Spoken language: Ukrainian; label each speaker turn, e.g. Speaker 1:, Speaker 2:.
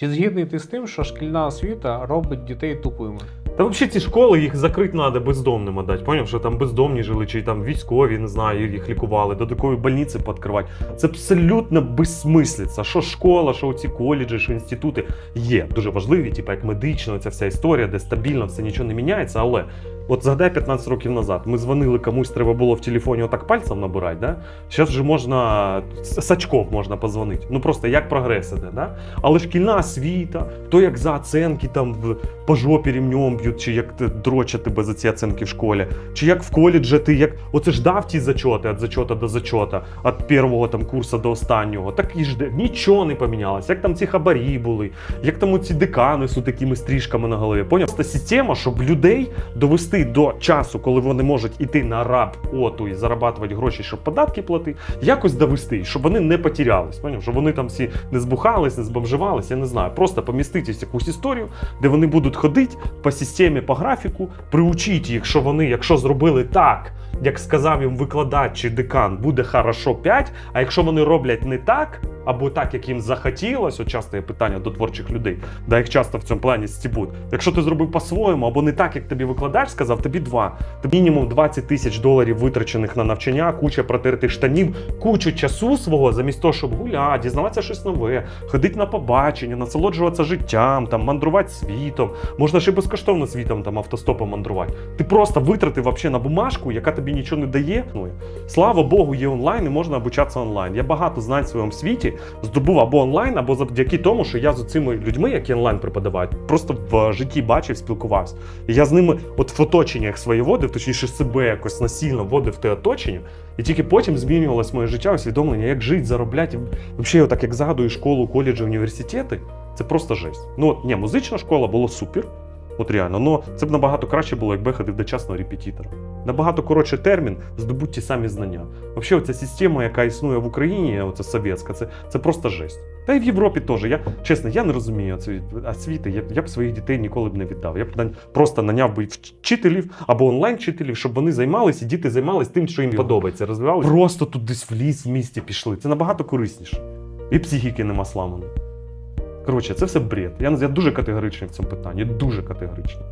Speaker 1: Чи згідний ти з тим, що шкільна освіта робить дітей тупими?
Speaker 2: Та взагалі ці школи їх закрити треба бездомним дати. Поняв, що там бездомні жили, чи там військові, не знаю, їх лікували, додаткові больниці підкривати. Це абсолютно безсмислиця. Що школа, що ці коледжі, що інститути є дуже важливі, типу як медична, ця вся історія, де стабільно все нічого не міняється. Але от згадай 15 років назад. Ми дзвонили комусь, треба було в телефоні отак пальцем набирати. Да? Зараз вже можна з сачков можна позвонити. Ну просто як прогрес іде, да? Але шкільна освіта, то як за оценки там в по жопі рівнем б'ють, чи як ти дрочать тебе за ці оценки в школі, чи як в коледжі ти як оце ж дав ті зачоти від зачота до зачота, від першого там курсу до останнього. Так і ж нічого не помінялося. Як там ці хабарі були, як там ці декани з такими стрижками на голові. Поняв? Це система, щоб людей довести до часу, коли вони можуть іти на раб оту і зарабатувати гроші, щоб податки платити, якось довести, щоб вони не потерялись. Поняв? Щоб вони там всі не збухались, не збомживались, я не знаю. Просто поміститись якусь історію, де вони будуть ходити по системі, по графіку, приучіть їх, що вони, якщо зробили так, як сказав їм викладач чи декан, буде хорошо 5, а якщо вони роблять не так, або так, як їм захотілося, от часто є питання до творчих людей, да їх часто в цьому плані стібуть. Якщо ти зробив по-своєму, або не так, як тобі викладач сказав, тобі два. Тобі мінімум 20 тисяч доларів витрачених на навчання, куча протертих штанів, кучу часу свого, замість того, щоб гуляти, дізнаватися щось нове, ходити на побачення, насолоджуватися життям, там мандрувати світом. Можна ще безкоштовно світом там автостопом мандрувати. Ти просто витратив вообще на бумажку, яка тобі нічого не дає. Ну, слава Богу, є онлайн і можна обучатися онлайн. Я багато знань в своєму світі здобув або онлайн, або завдяки тому, що я з цими людьми, які онлайн преподавають, просто в житті бачив, спілкувався. І я з ними, от в оточеннях своє водив, точніше себе якось насильно вводив те оточення. І тільки потім змінювалось моє життя, усвідомлення, як жити, заробляти. Взагалі, так як згадую школу, коледжі, університети, це просто жесть. Ну, ні, музична школа було супер. От реально, ну це б набагато краще було, якби я ходив до частного репетитора. Набагато коротший термін здобуть ті самі знання. Взагалі, ця система, яка існує в Україні, оця совєтська, це, це просто жесть. Та й в Європі теж. Я чесно, я не розумію освіти. Я, я б своїх дітей ніколи б не віддав. Я б просто наняв би вчителів або онлайн-вчителів, щоб вони займалися, і діти займалися тим, що їм подобається. Розвивали просто тут десь в ліс, в місті пішли. Це набагато корисніше. І психіки нема сламаної. Коротше, це все бред. Я, я дуже категоричний в цьому питанні. Дуже категоричний.